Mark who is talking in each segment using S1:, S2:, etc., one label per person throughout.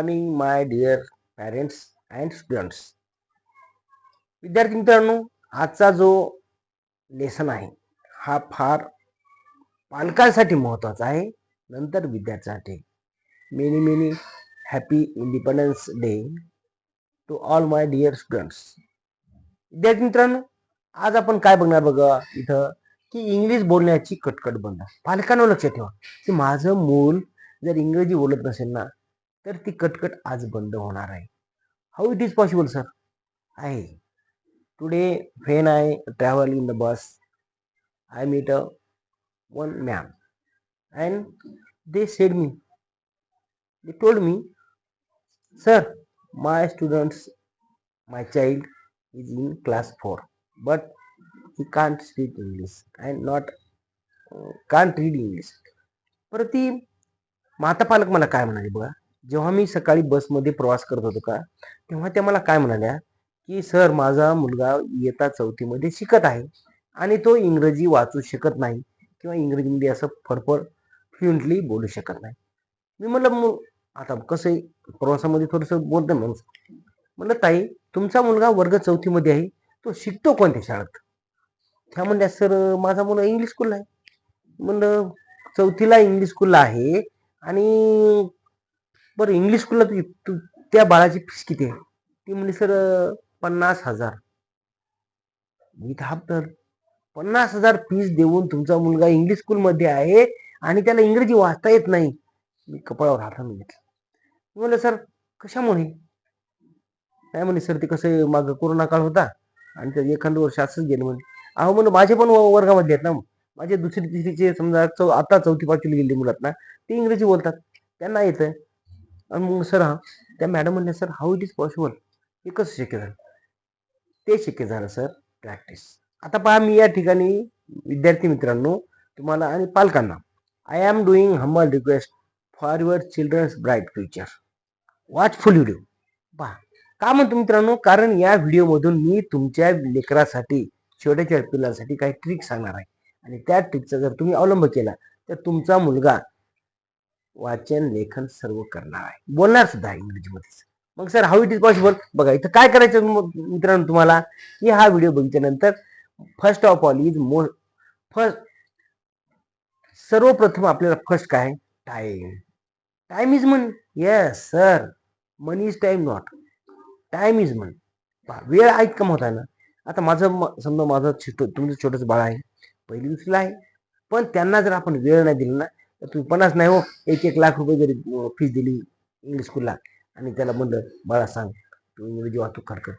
S1: Morning my dear parents and students विद्यार्थी मित्रांनो आजचा जो लेसन आहे हा फार पालकांसाठी महत्त्वाचा आहे. नंतर विद्यार्थ्यांसाठी. Many many happy independence day to all my dear students विद्यार्थी मित्रांनो आज आपण काय बघणार बघा इथं? की इंग्लिश बोलण्याची कटकट बंद. पालकांना लक्षात ठेवा. की माझं मूल जर इंग्रजी बोलत नसेल ना तर ती कटकट आज बंद होणार आहे. How it is possible sir आहे. Today when I travel in the bus I meet a one ma'am and they said me they told me sir my students my child is in class four but he can't speak English and not can't read English परत ती माता पालक मला काय म्हणाले बघा? जेव्हा मी सकाळी बसमध्ये प्रवास करत होतो का तेव्हा त्या मला काय म्हणाल्या की सर माझा मुलगा इयत्ता चौथीमध्ये शिकत आहे आणि तो इंग्रजी वाचू शकत नाही किंवा इंग्रजीमध्ये असं फडफड फ्लुएंटली बोलू शकत नाही. मी म्हटलं मग आता कसं आहे? प्रवासामध्ये थोडंसं बोलतं माणूस. म्हणलं ताई तुमचा मुलगा वर्ग चौथीमध्ये आहे तो शिकतो कोणत्या शाळेत? त्या म्हणल्या सर माझा मुलगा इंग्लिश स्कूलला आहे. म्हणलं चौथीला इंग्लिश स्कूलला आहे आणि बरं इंग्लिश स्कूलला तू तू त्या बाळाची फीस किती आहे? ती म्हणली सर पन्नास हजार. विथ तर पन्नास हजार फीस देऊन तुमचा मुलगा इंग्लिश स्कूलमध्ये आहे आणि त्याला इंग्रजी वाचता येत नाही. मी कपाळावर हात घेतलं. म्हणलं सर कशामुळे? नाही म्हणे सर ते कसं माग कोरोना काळ होता आणि ते एखादं वर्ष असंच गेलं म्हणे. अहो म्हणून माझे पण व- वर्गामध्ये आहेत ना माझे दुसरी तिसरीचे समजा चौ आता चौथी पाचवीला गेले मुलात ना ते इंग्रजी बोलतात. त्यांना येतं मग सर हा त्या मॅडम म्हणल्या sir how it is possible हे कसं शक्य झालं? ते शक्य झालं सर प्रॅक्टिस आता पहा मी या ठिकाणी विद्यार्थी मित्रांनो तुम्हाला आणि पालकांना I am doing humble request for your childrens bright future watch full video पहा का म्हणतो मित्रांनो? कारण या व्हिडिओमधून मी तुमच्या लेकरासाठी छोट्या छोट्या पिलांसाठी काही ट्रिक सांगणार आहे. आणि त्या ट्रिकचा जर तुम्ही अवलंब केला तर तुमचा मुलगा वाचन लेखन सर्व करणार आहे. बोलणार सुद्धा इंग्रजीमध्येच. मग sir how it is possible बघा इथं काय करायचं मग मित्रांनो तुम्हाला? की हा व्हिडिओ बघितल्यानंतर first of all is more first सर्वप्रथम आपल्याला फर्स्ट काय? Time time is money yes sir money is time not time is money वेळ आहे कम आहे ना. आता माझं म- समजा माझं छोटं तुमचं छोटंसं बाळ आहे. पहिली दुसरीला आहे. पण त्यांना जर आपण वेळ नाही दिला ना तर तुम्ही पन्नास नाही हो एक एक लाख रुपये जरी फीस दिली इंग्लिश स्कूलला आणि त्याला म्हणलं बाळा सांग तू इंग्रजी वाहतूक कर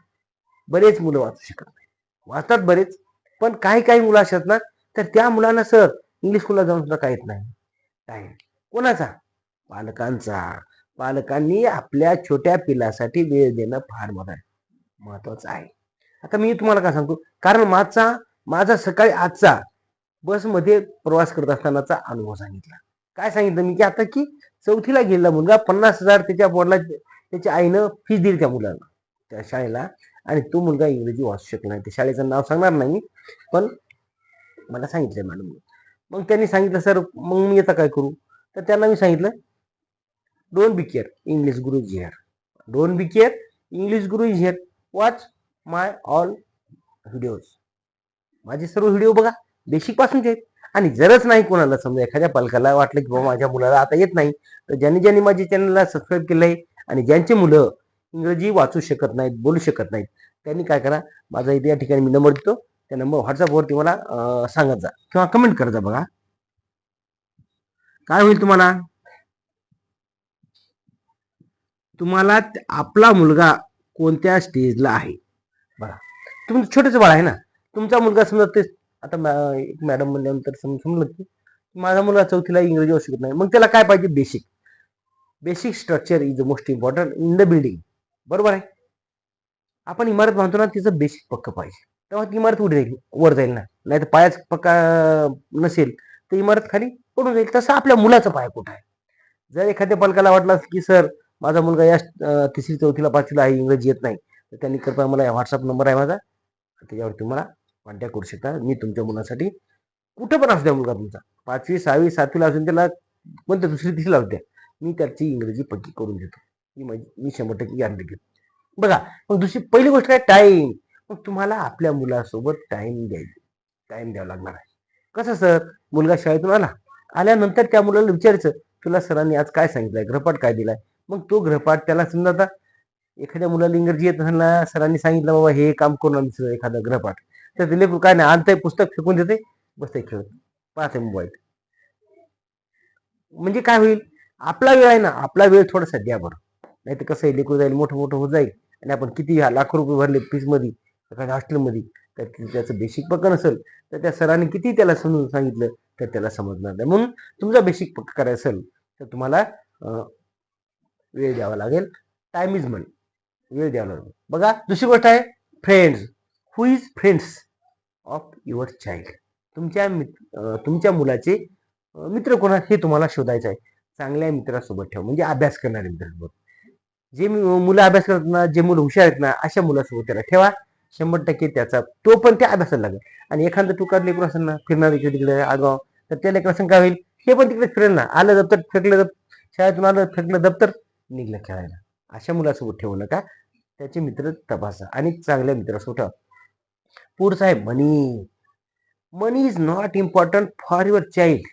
S1: बरेच मुलं वाचू शकत नाही वाचतात बरेच पण काही काही मुलं असतात ना तर त्या मुलांना सर इंग्लिश स्कूलला जाऊन सुद्धा काही येत नाही. काय? कोणाचा? पालकांचा. पालकांनी आपल्या छोट्या पिलासाठी वेळ देणं फार मोठं महत्वाचं आहे. आता मी तुम्हाला काय सांगतो? कारण माझा माझा सकाळी आजचा बसमध्ये प्रवास करत असतानाचा अनुभव सांगितला. काय सांगितलं? मी की आता की चौथीला गेलेला मुलगा पन्नास हजार त्याच्या बोर्डला त्याच्या आईनं फीस दिली त्या मुलाला त्या शाळेला. आणि तो मुलगा इंग्रजी वाचू शकला नाही. त्या शाळेचं नाव सांगणार नाही मी पण मला सांगितलं मॅडम मग त्यांनी सांगितलं सर मग मी आता काय करू? तर त्यांना मी सांगितलं don't be care English guru is here don't be care English guru is here watch my all videos माझे सर्व व्हिडिओ बघा. बेसिक पासूनचे आहेत आणि जरच नाही कोणाला. समजा एखाद्या पालकाला वाटलं की बाबा माझ्या मुलाला आता येत नाही तर ज्यांनी ज्यांनी माझ्या चॅनलला सबस्क्राईब केलं आहे आणि ज्यांची मुलं इंग्रजी वाचू शकत नाहीत बोलू शकत नाहीत त्यांनी काय करा माझा इथे या ठिकाणी मी नंबर देतो. त्या नंबर व्हॉट्सअपवरती मला सांगत जा किंवा कमेंट करत जा बघा. काय होईल तुम्हाला? तुम्हाला आपला मुलगा कोणत्या स्टेजला आहे? बघा. तुमचं छोटंसं बाळ आहे ना? तुमचा मुलगा समजा ते आता मॅ- एक मॅडम म्हणल्यानंतर समजलं की माझा मुलगा चौथीला इंग्रजी शिकत शकत नाही. मग त्याला काय पाहिजे? Basic basic structure is the most important in the building बरोबर आहे? आपण इमारत बांधतो ना तिचं बेसिक पक्क पाहिजे. तेव्हा ती इमारत उडी जाईल वर जाईल ना. नाही तर पायाच पक्का नसेल तर इमारत खाली पडून जाईल. तसं आपल्या मुलाचा पाय कुठं आहे? जर एखाद्या पालकाला वाटलं की सर माझा मुलगा या तिसरी चौथीला पाचवीला आहे इंग्रजी येत नाही. तर त्यांनी कृपया मला व्हॉट्सअप नंबर आहे माझा. त्याच्यावर तुम्हाला कॉन्टॅक्ट करू शकता? मी तुमच्या मुलासाठी कुठं पण असू द्या मुलगा तुमचा. पाचवी सहावी सातवीला असून त्याला कोणत्या दुसरी तिसरीला असू द्या. मी त्याची इंग्रजी पक्की करून देतो. मी माझी मी शंभर टक्के गॅरंटी घेतो बघा मग दुसरी पहिली गोष्ट काय? टाईम मग तुम्हाला आपल्या मुलासोबत टाईम द्यायचा. टाईम द्यावा लागणार आहे. कसं सर? मुलगा शाळेतून आला. आल्यानंतर त्या मुलाला विचारायचं तुला सरांनी आज काय सांगितलंय? ग्रहपाठ काय दिलाय? मग तो ग्रहपाठ त्याला समजा आता एखाद्या मुलाला इंग्रजी येत असेल सरांनी सांगितलं बाबा हे काम करून आमचं एखादा ग्रहपाठ त्याचं ते लेकरू काय नाही आणतंय पुस्तक फेकून देते बसते खेळत. पाहते मोबाईल म्हणजे काय होईल? आपला वेळ आहे ना आपला वेळ थोडासा द्या बरं. नाही तर कसं आहे लेकरू जाईल मोठं मोठं होत जाईल. आणि आपण किती ह्या लाखो रुपये भरले फीजमध्ये एखाद्या हॉस्टेलमध्ये तर त्याचं बेसिक पक्क नसेल तर त्या सरांनी किती त्याला समजून सांगितलं तर त्याला समजणार नाही. म्हणून तुमचा बेसिक पक्क करायचं असेल तर तुम्हाला वेळ द्यावा लागेल. टाइम इज मनी वेळ द्यावा लागेल. बघा दुसरी गोष्ट आहे friends who is friends of your child तुमच्या मित- तुमच्या मुलाचे मित्र कोण आहेत हे तुम्हाला शोधायचं आहे. चांगल्या मित्रासोबत ठेवा. म्हणजे अभ्यास करणारे मित्रासोबत. जे मुलं अभ्यास करत ना जे मुलं हुशार आहेत ना अशा मुलासोबत त्याला ठेवा. शंभर टक्के त्याचा तो पण त्या अभ्यासाला लागेल. आणि एखादं तुकार लेकरू असेल ना फिरणार इकडे तिकडे आगाव तर त्या लेकरासंग काय होईल. हे पण तिकडे फिरेल ना. आलं दप्तर फेकलं दप शाळेतून आलं फेकलं दप्तर निघलं खेळायला. अशा मुलासोबत ठेवू नका. त्याचे मित्र तपासा. आणि चांगल्या मित्रासोबत ठेवा. पूर आहे money money is not important for your child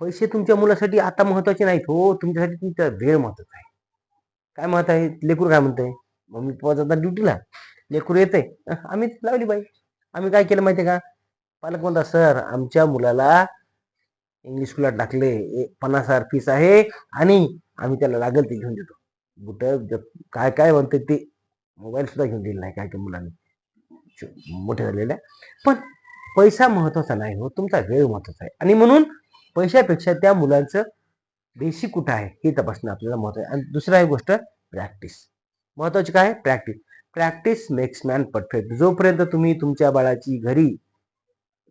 S1: पैसे तुमच्या मुलासाठी आता महत्त्वाचे नाहीत हो तुमच्यासाठी तुमचा वेळ महत्त्वाचा आहे. काय महत्त्व आहे? लेकरू काय म्हणतंय? मम्मी पप्पा जाता ड्युटीला लेकरू येते आम्ही लावली बाई. आम्ही काय केलं माहितीये का? पालक म्हणता सर आमच्या मुलाला इंग्लिश स्कूलला टाकले. ए- पन्नास हजार फीस आहे आणि आम्ही त्याला लागेल ते घेऊन देतो. बुट काय काय म्हणते ते? मोबाईल सुद्धा घेऊन दिला नाही काय काय मुलांनी. मोठे झालेले आहे. पण पैसा महत्त्वाचा नाही हो तुमचा वेळ महत्त्वाचा आहे. आणि म्हणून पैशापेक्षा त्या मुलांचं बेसिक कुठं आहे हे तपासणं आपल्याला महत्त्व आहे. आणि दुसरा एक गोष्ट प्रॅक्टिस महत्वाची काय? Practice practice makes man perfect जोपर्यंत तुम्ही तुमच्या बाळाची घरी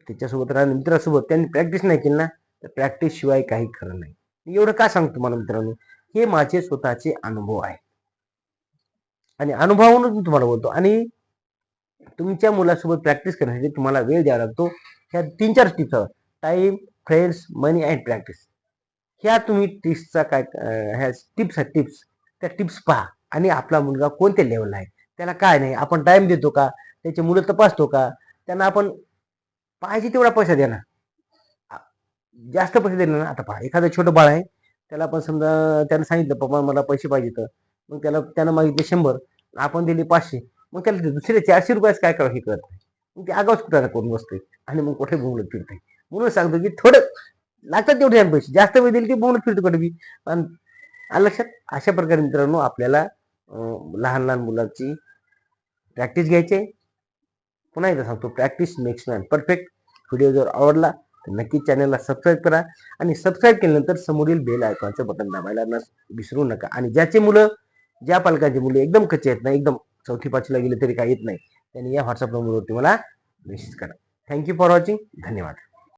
S1: त्याच्यासोबत राहणं मित्रासोबत त्यांनी प्रॅक्टिस नाही केली ना तर प्रॅक्टिस शिवाय काही खरं नाही. मी एवढं का सांगतो तुम्हाला मित्रांनो? हे माझे स्वतःचे अनुभव आहे. आणि अनुभवावरूनच तुम्हाला बोलतो. आणि तुमच्या मुलासोबत प्रॅक्टिस करण्यासाठी तुम्हाला वेळ द्यावा लागतो. ह्या तीन चार tips time friends money and practice ह्या तुम्ही टिप्सचा काय ह्या टिप्स आहेत टिप्स त्या टिप्स पहा. आणि आपला मुलगा कोणत्या लेवलला आहे? त्याला काय नाही? आपण टाईम देतो का? त्याचे मुलं तपासतो का? त्यांना आपण पाहिजे तेवढा पैसा देणार. जास्त पैसे दिले ना? आता पहा एखादं छोटं बाळ आहे. त्याला आपण समजा त्यानं सांगितलं पप्पा मला पैसे पाहिजे तर. मग त्याला त्यानं मागितले शंभर. आपण दिले पाचशे. मग त्याला दुसरे चारशे रुपयाच काय करावं हे करत नाही मग ते आगाऊच कुठं करून बसते आणि मग कुठे बोंबलत फिरते म्हणून सांगतो की थोडं लागतात तेवढे पैसे. जास्त वेळ देईल की बोंबलत फिरतो कुठे मी पण लक्षात अशा प्रकारे मित्रांनो आपल्याला लहान लहान मुलांची प्रॅक्टिस घ्यायची आहे. पुन्हा एकदा सांगतो practice makes man perfect video जर आवडला तर नक्की चॅनलला सबस्क्राईब करा. आणि सबस्क्राईब केल्यानंतर समोरील बेल आयकॉनचं बटन दाबायला न विसरू नका. आणि ज्याचे मुलं ज्या पालकांची मुलं एकदम कच्चे आहेत ना एकदम चौथी पाचवीला गेले तरी काही येत नाही. त्यांनी या व्हॉट्सअप नंबरवरती मला मेसेज करा. थँक्यू फॉर वॉचिंग धन्यवाद.